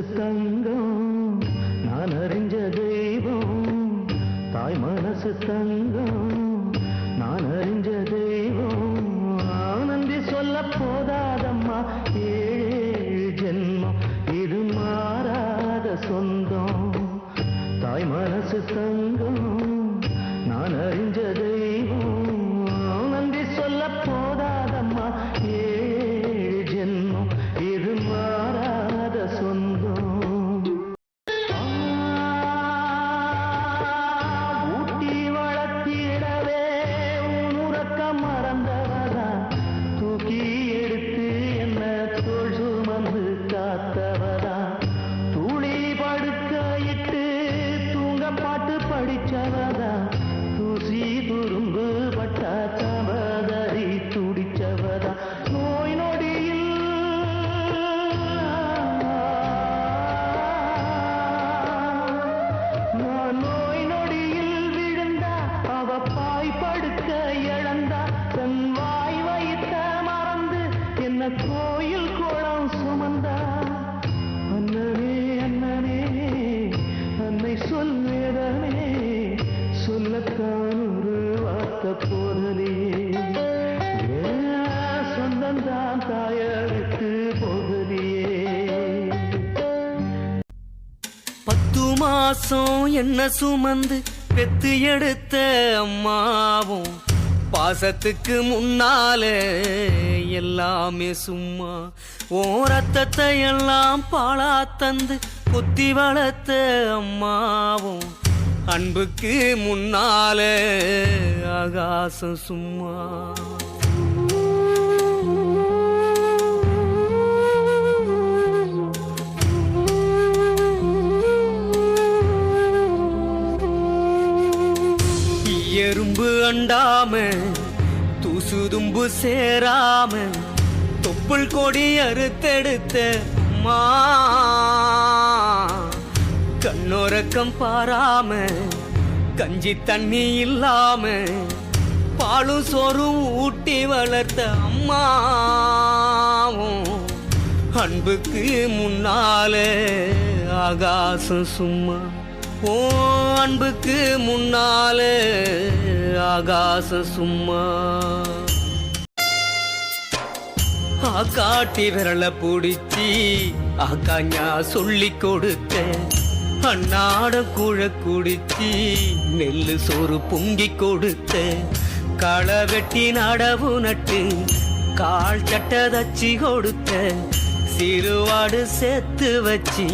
மனசு தங்கம். நான் அறிஞ்ச தெய்வம். தாய் மனசு தங்கம். நான் அறிஞ்ச தெய்வம். ஆனந்தி சொல்ல போதாதம்மா. ஏழு ஜென்மம். இது மாறாத சொந்தம். தாய் மனசு தங்கம். சொந்தந்தான் தாய விட்டு பத்து மாசம் என்ன சுமந்து பெத்து எடுத்த அம்மாவும் பாசத்துக்கு முன்னால எல்லாமே சும்மா ஓ ரத்தத்தை எல்லாம் பாழா தந்து குத்தி வளர்த்த அம்மாவும் அன்புக்கு முன்னால ஆகாசம் சும்மா. எறும்பு அண்டாம தூசுதும்பு சேராம தொப்புள் கொடி அறுத்தெடுத்த மா கண்ணோரக்கம் பாராம கஞ்சி தண்ணி இல்லாம பாலும் சோறும் ஊட்டி வளர்த்த அம்மாவும் அன்புக்கு முன்னால ஆகாசம் சும்மா. ஓ அன்புக்கு முன்னால ஆகாசம் சும்மா. ஆக்காட்டி விரல பிடிச்சி ஆக்காஞா சொல்லி கொடுத்த. அன்னாட குழ குடிச்சி நெல்லு சோறு பொங்கி கொடுத்த. களை வெட்டி நடவு நட்டு கால் சட்ட தச்சி கொடுத்த. சிறுவாடு சேர்த்து வச்சு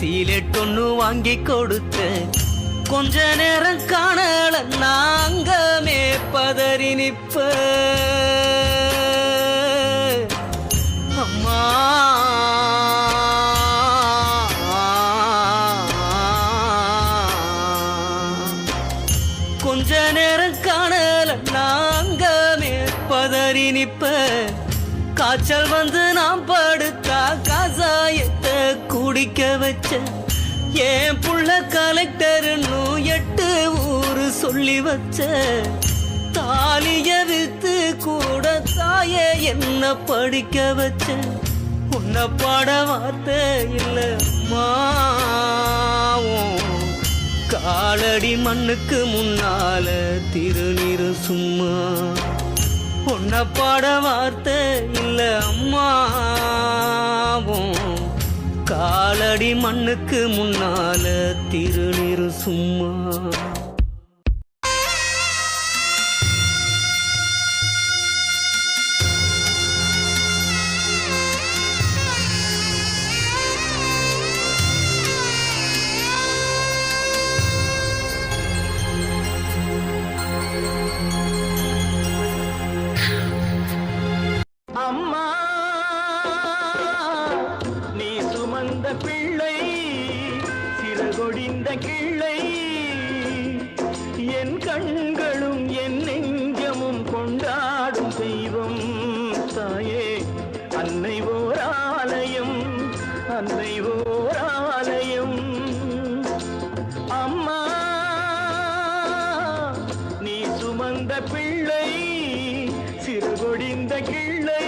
சீலெட்டொன்னு வாங்கி கொடுத்த கொஞ்ச நேரம் காணல நாங்கமே பதறி நிப்ப. அம்மா. கொஞ்ச நேரம் காணல நாங்கமே பதறி நிப்ப. காய்ச்சல் வந்து நான் படுத்தா கசாயத்தை குடிக்க வச்ச என் புள்ள கலெக்டர்னு எட்டு ஊரு சொல்லி வச்ச தாலிய வித்து கூட தாய என்ன படிக்க வச்ச உன்னை பாட வார்த்தை இல்ல மாவும் காலடி மண்ணுக்கு முன்னால திருநீரு சும்மா. உன்னை பாட வார்த்தை இல்ல அம்மா. காலடி மண்ணுக்கு முன்னால திருநீர் சும்மா. கொடிந்த கிள்ளை. என் கண்களும் என் நெஞ்சமும் கொண்டாடும் தெய்வம் தாயே. அன்னை ஓர் ஆலயம் அன்னை ஓர் ஆலயம் அம்மா நீ சுமந்த பிள்ளை சிறுகொடிந்த கிள்ளை.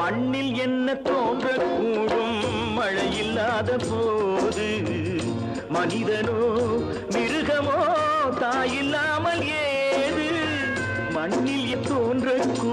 மண்ணில் என்ன தோன்றக்கூடும் மழையில் இல்லாத போது மனிதனோ மிருகமோ தாயில்லாமல் ஏது? மண்ணில் தோன்றக்கூ